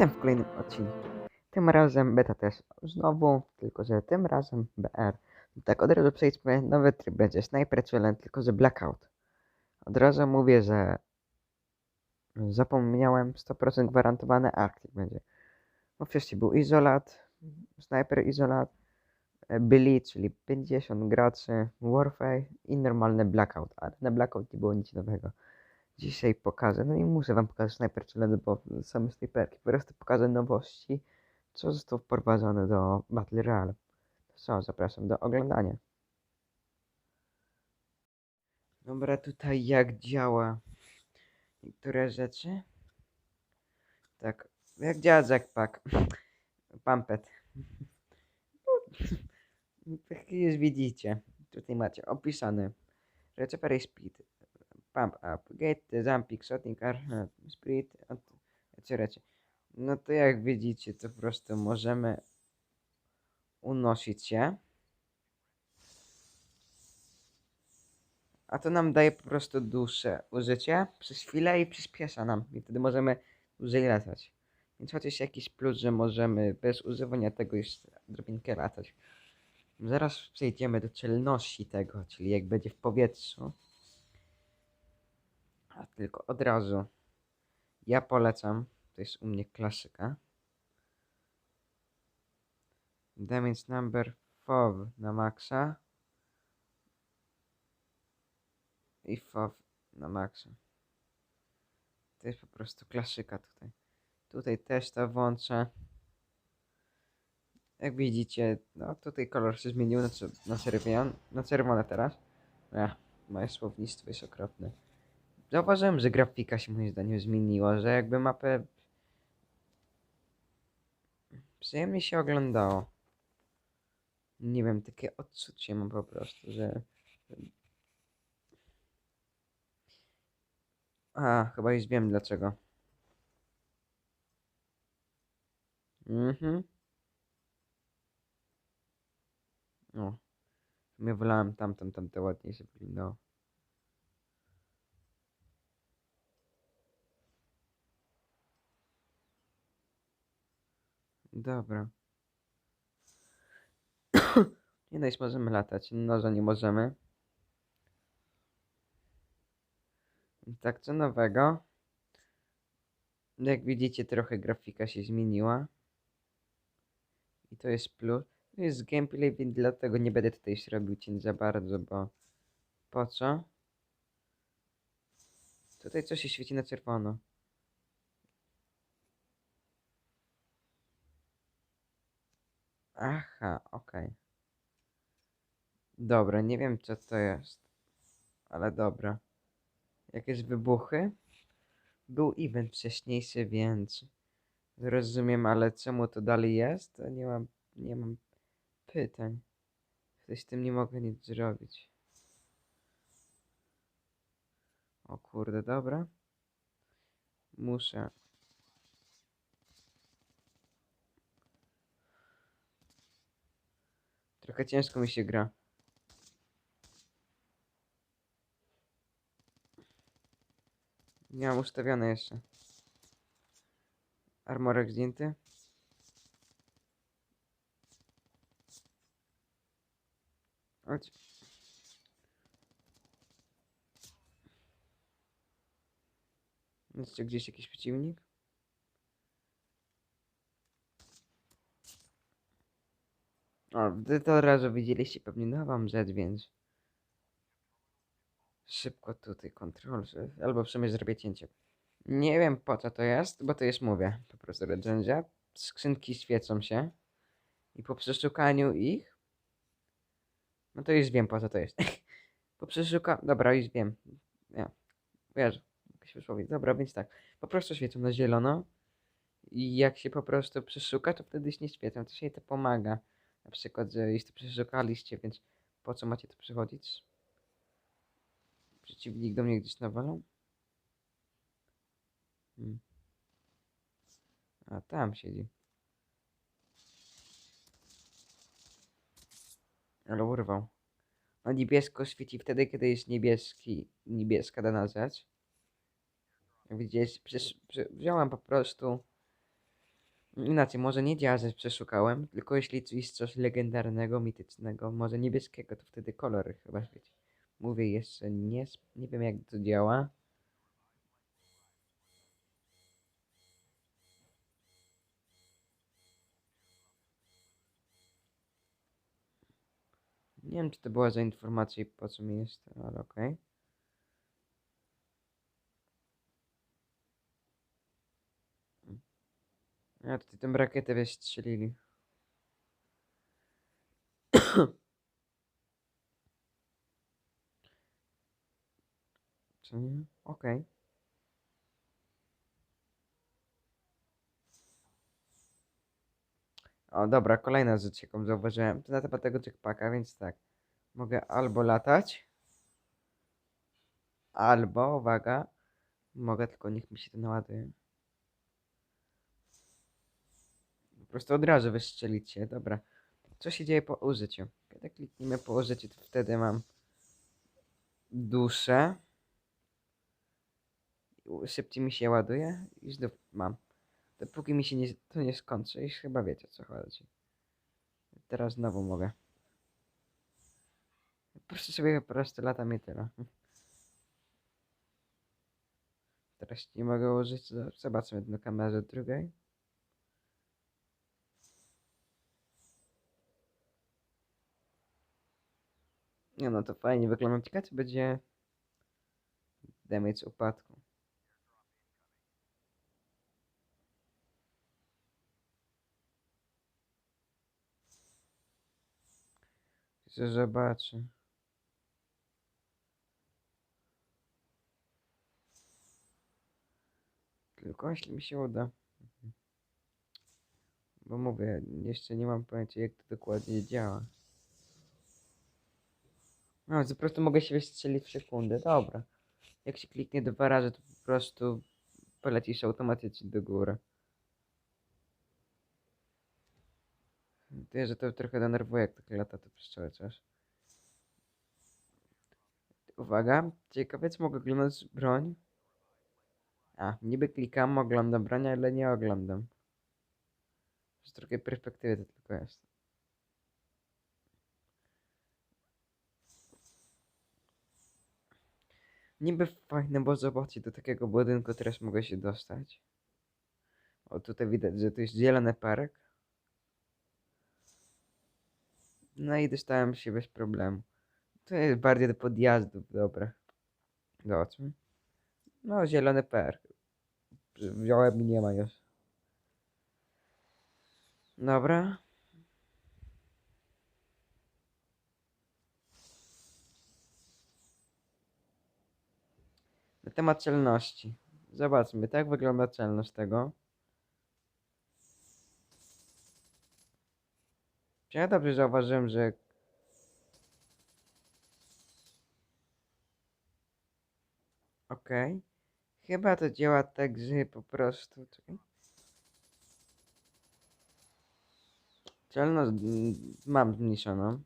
Witam w kolejnym odcinku. Tym razem beta też znowu, tylko że tym razem BR. Tak, od razu przejdźmy, nowy tryb będzie Sniper Challenge, tylko że Blackout. Od razu mówię, że zapomniałem, 100% gwarantowane Arctic będzie. Bo wcześniej był Izolat, Sniper Izolat, e, byli, czyli 50 graczy, Warfare i normalny Blackout, ale na Blackout nie było nic nowego. Dzisiaj pokażę, no i muszę wam pokazać Sniper Challenge, bo same snajperki, po prostu pokażę nowości, co zostało wprowadzone do Battle Royale. Co, zapraszam do oglądania. Dobra, tutaj jak działa niektóre rzeczy. Tak, jak działa Jackpack. Pumpet. Tak już widzicie. Tutaj macie opisane. Receptory speed. Pump up. Gate, jumping, shooting, car, speed, etc. No to jak widzicie, to po prostu możemy unosić się. A to nam daje po prostu dłuższe użycie przez chwilę i przyspiesza nam. I wtedy możemy dłużej latać. Więc chociaż jakiś plus, że możemy bez używania tego już drobinkę latać. Zaraz przejdziemy do celności tego, czyli jak będzie w powietrzu. Tylko od razu ja polecam, to jest u mnie klasyka. Damage number 4 na maksa. I 5 na maksa. To jest po prostu klasyka tutaj. Tutaj też to włączę. Jak widzicie, no tutaj kolor się zmienił na, na, czerwion, na czerwone teraz. Ech, moje słownictwo jest okropne. Zauważyłem, że grafika się moim zdaniem zmieniła, że jakby mapę przyjemnie się oglądało. Nie wiem, takie odczucie mam po prostu, że... A, chyba już wiem dlaczego. Mhm. O. W sumie wolałem tamtą, tamte ładniej się wyglądało. Dobra. już możemy latać. No, że nie możemy. Tak, co nowego? Jak widzicie, trochę grafika się zmieniła. I to jest plus. To jest gameplay, więc dlatego nie będę tutaj się robił za bardzo, bo po co? Tutaj coś się świeci na czerwono. Aha, okej. Dobra, nie wiem co to jest. Ale dobra. Jakieś wybuchy? Był event wcześniejszy, więc rozumiem, ale czemu to dalej jest? Nie mam, nie mam pytań. Z tym nie mogę nic zrobić. O kurde, dobra. Muszę. Trochę ciężko mi się gra. Nie mam ustawione jeszcze. Armorek zdjęty. Chodź. Jest gdzieś jakiś przeciwnik? O, wy to od razu widzieliście pewnie nową rzecz, więc szybko tutaj kontrol, albo w sumie zrobię cięcie. Nie wiem po co to jest, bo to jest, mówię, po prostu recenzja. Skrzynki świecą się i po przeszukaniu ich, no to już wiem po co to jest. po przeszuka... Dobra, już wiem. Ja. Wiesz, jakieś wysłowie. Dobra, więc tak. Po prostu świecą na zielono i jak się po prostu przeszuka, to wtedy się nie świecą. To się to pomaga. Na przykład, że już to przeszukaliście, więc po co macie tu przychodzić? Przeciwnik do mnie gdzieś nawalą? Hmm. A tam siedzi. Ale urwał. No niebiesko świeci wtedy, kiedy jest niebieski, niebieska dana rzecz. Jak widzicie, przecież prze- wziąłem po prostu Inaczej, może nie działa, że przeszukałem, tylko jeśli jest coś legendarnego, mitycznego, może niebieskiego, to wtedy kolory chyba świeci. Mówię jeszcze, nie, nie wiem jak to działa. Nie wiem, czy to była za informacja i po co mi jest, ale okej. A tutaj tę rakietę wystrzelili. Co nie? Okej. O, dobra, kolejna rzecz, jaką zauważyłem. To na temat tego jetpacka, więc tak. Mogę albo latać, albo, uwaga, mogę, tylko niech mi się to naładuje. Po prostu od razu wystrzelić się, dobra. Co się dzieje po użyciu? Kiedy klikniemy po użyciu, to wtedy mam duszę. Szybciej mi się ładuje i znów mam. Dopóki mi się nie, to nie skończy, już chyba wiecie o co chodzi. Teraz znowu mogę. Po prostu sobie po prostu latam i tyle. Teraz nie mogę użyć, zo- zobaczmy na kamerze drugiej. Nie no, to fajnie wygląda. Czy będzie damage upadku. Chcę zobaczę. Tylko jeśli mi się uda. Mhm. Bo mówię, jeszcze nie mam pojęcia jak to dokładnie działa. No, po prostu mogę się wystrzelić w sekundę. Dobra. Jak się kliknie dwa razy, to po prostu polecisz automatycznie do góry. Ty, że to trochę denerwuje, jak tak lata to czas. Uwaga, ciekawe co mogę oglądać broń. A, niby klikam, oglądam broń, ale nie oglądam. Z drugiej perspektywy to tylko jest. Niby fajne, bo zobaczcie, do takiego budynku teraz mogę się dostać. O, tutaj widać, że to jest zielony park. No i dostałem się bez problemu. To jest bardziej do podjazdów, dobra. Zobaczmy. No, zielony park. Wziąłem i nie ma już. Dobra. Temat celności. Zobaczmy, tak wygląda celność tego. Czy ja dobrze zauważyłem, że... Okej. Chyba to działa tak, że po prostu... Celność mm, mam zmniejszoną.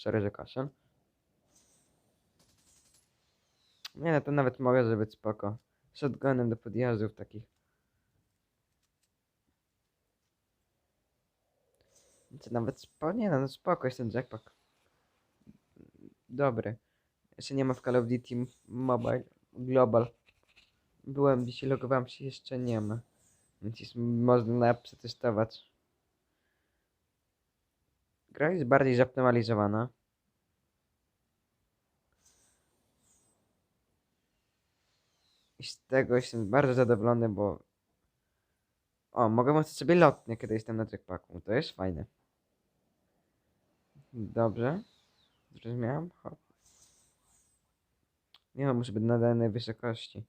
Sorry, że kaszel. Nie no, to nawet mogę być spoko. Shotgunem do podjazdów takich. To nawet spoko, nie no, no spoko jest ten jackpack. Dobry. Jeszcze nie ma w Call of Duty Mobile Global. Byłem dzisiaj, logowałem się, jeszcze nie ma. Więc jest, można przetestować. Gra jest bardziej zoptymalizowana. I z tego jestem bardzo zadowolony, bo... O, mogę włączyć sobie lotnie, kiedy jestem na jackpacku. To jest fajne. Dobrze. Zrozumiałem? Hop. Nie no, muszę być na danej wysokości.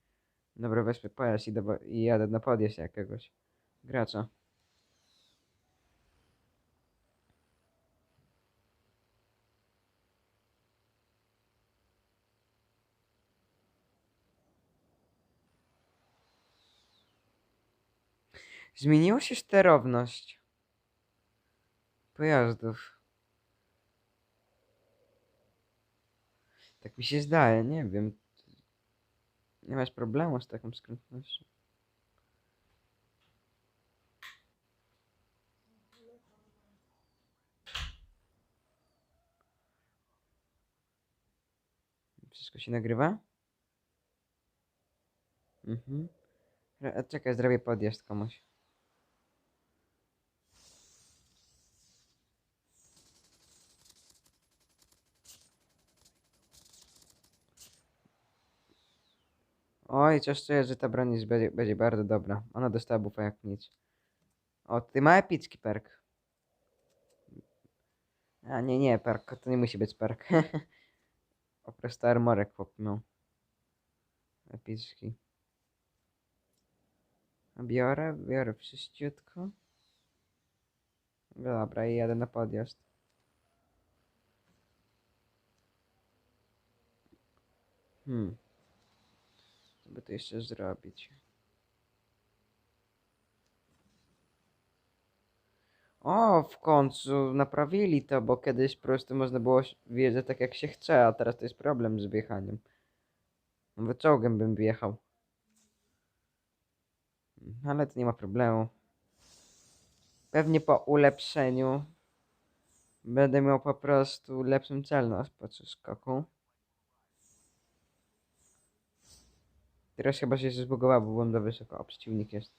Dobra, weźmy pojazd i, do, i jadę na podjazd jakiegoś gracza. Zmieniła się sterowność pojazdów. Tak mi się zdaje, nie wiem. Nie masz problemu z taką skrętnością. Wszystko się nagrywa? Mhm. A Czekaj, zrobię podjazd komuś. Oj, coś czuję, że ta broń jest, będzie, będzie bardzo dobra. Ona dostała bufa jak nic. O, ty ma epicki perk. A nie, nie, perk, to nie musi być perk. po prostu armorek miał. Epicki. Biorę, biorę wszystko. Dobra, i jadę na podjazd. Hmm. By to jeszcze zrobić? O, w końcu naprawili to, bo kiedyś po prostu można było wjeżdżać tak jak się chce, a teraz to jest problem z wjechaniem. Nawet czołgiem bym wjechał. Ale to nie ma problemu. Pewnie po ulepszeniu będę miał po prostu lepszą celność podczas skoku. Teraz chyba się zbugowało, bo byłem za wysoko. O, przeciwnik jest.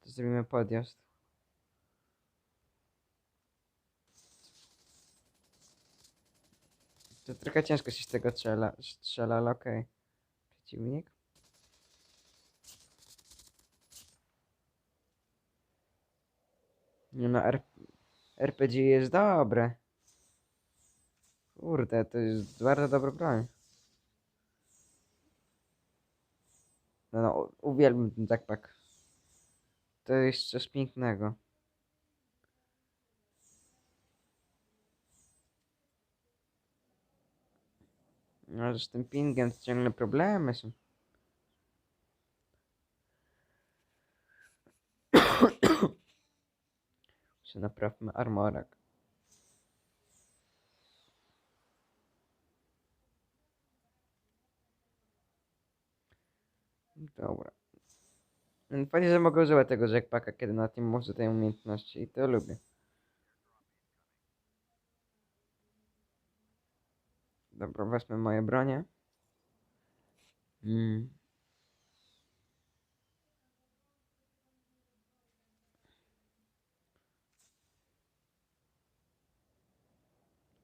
To zrobimy podjazd. To trochę ciężko się z tego strzela, strzela ale okej. Przeciwnik. Nie no, R RPG jest dobre. Kurde, to jest bardzo dobra broń. No, no, uwielbiam ten backpack. To jest coś pięknego. No, z tym pingiem ciągle problemy są. Jeszcze naprawmy armorek. Dobra. Fajnie, że mogę używać tego jackpacka, kiedy na tym może tej umiejętności i to lubię. Dobra, wezmę moje bronie. Mm.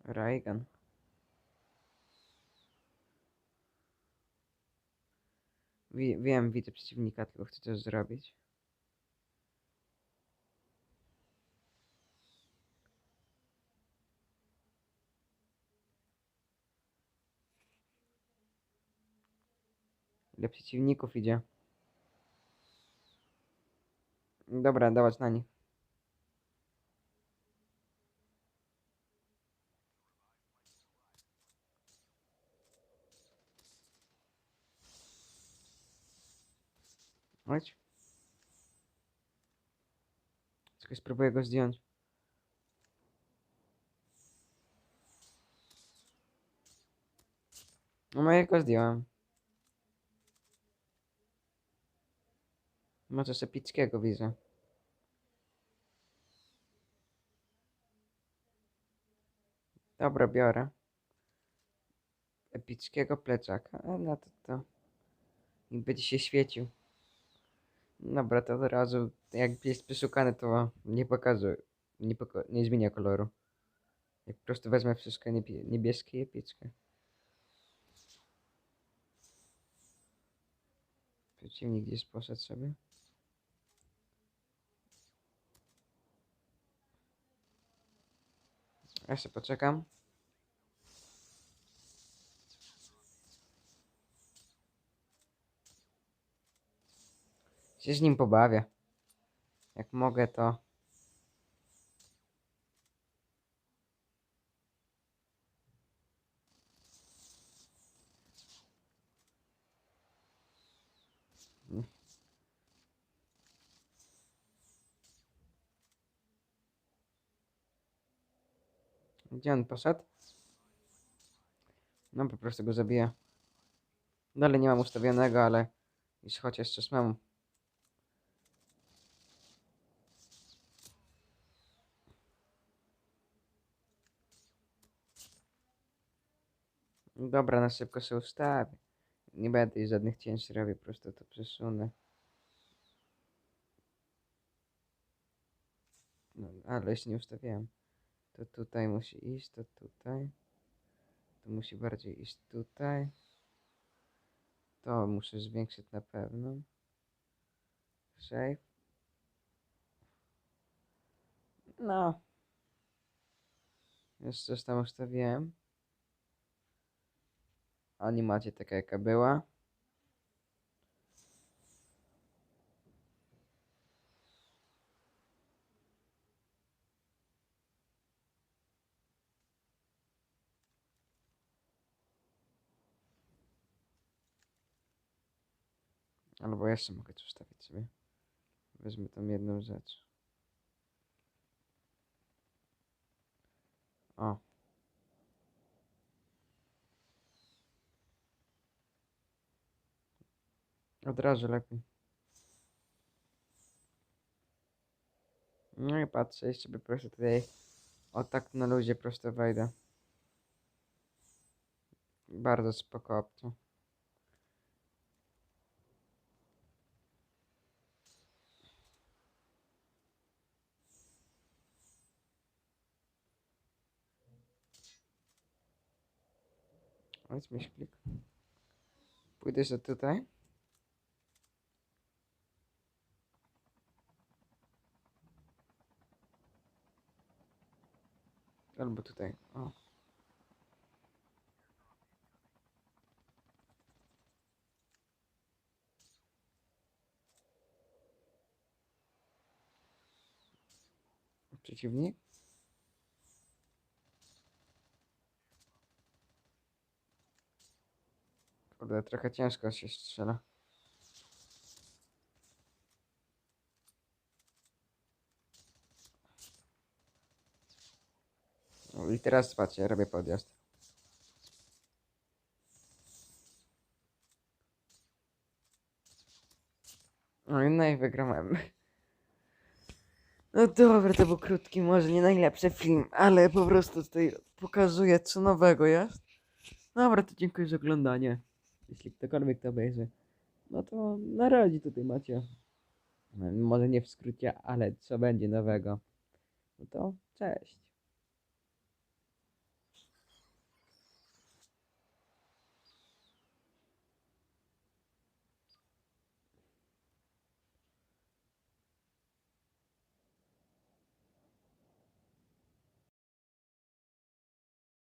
Raygun. Wi- wiem, widzę przeciwnika, tylko chcę coś zrobić. Ile przeciwników idzie? Dobra, dawać na nich. Chodź. Tylko spróbuję go zdjąć. No mojego zdjąłem. Ma coś epickiego widzę. Dobra, biorę. Epickiego plecaka. A na to to. I będzie się świecił. Dobra, to od razu, jak jest przeszukany, to nie pokazuje, nie, poko nie zmienia koloru. Po prostu wezmę wszystko niebie niebieskie i epickie. Przeciwnik gdzieś poszedł sobie. Ja się poczekam. Się z nim pobawię. Jak mogę, to. Gdzie on poszedł? No po prostu go zabiję. Dalej nie mam ustawionego, ale już chociaż coś mam. Dobra, na szybko się ustawię. Nie będę już żadnych cięć robił, po prostu to przesunę. No, ale jeszcze nie ustawiałem. To tutaj musi iść, to tutaj. To musi bardziej iść tutaj. To muszę zwiększyć na pewno. Save. No. Już coś tam ustawiłem. Animacja taka jaka była. Albo jeszcze mogę tu ustawić sobie. Weźmy tą jedną rzecz. O. Od razu lepiej. No i patrzę, jeszcze by proszę tutaj o tak na luzie prosto wejdę. Bardzo spoko opcja. Chodź myślnik. Pójdę sobie tutaj. Albo tutaj. O. Przeciwnik? Kurde, trochę ciężko się strzela. I teraz patrzcie, robię podjazd. No no i wygrałem. No dobra, to był krótki, może nie najlepszy film, ale po prostu tutaj pokazuje co nowego jest. Dobra, to dziękuję za oglądanie. Jeśli ktokolwiek to obejrzy. No to na razie tutaj macie. Może nie w skrócie, ale co będzie nowego. No to cześć.